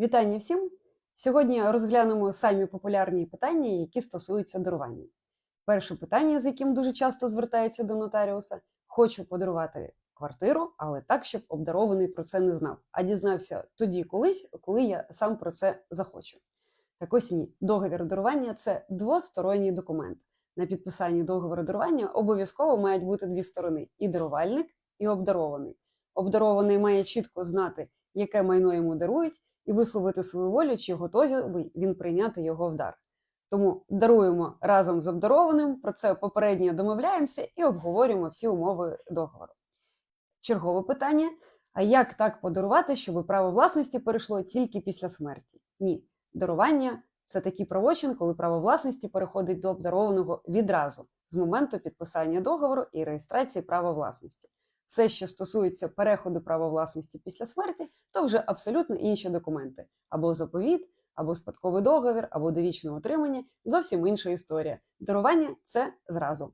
Вітання всім! Сьогодні розглянемо самі популярні питання, які стосуються дарування. Перше питання, з яким дуже часто звертаються до нотаріуса: хочу подарувати квартиру, але так, щоб обдарований про це не знав, а дізнався тоді колись, коли я сам про це захочу. Так ось ні, договір дарування це двосторонній документ. На підписанні договору дарування обов'язково мають бути дві сторони: і дарувальник, і обдарований. Обдарований має чітко знати, яке майно йому дарують, і висловити свою волю, чи готовий він прийняти його в дар. Тому даруємо разом з обдарованим, про це попередньо домовляємося і обговорюємо всі умови договору. Чергове питання: а як так подарувати, щоб право власності перейшло тільки після смерті? Ні, дарування це такий правочин, коли право власності переходить до обдарованого відразу з моменту підписання договору і реєстрації права власності. Все, що стосується переходу права власності після смерті, то вже абсолютно інші документи: або заповіт, або спадковий договір, або довічне отримання зовсім інша історія. Дарування це зразу.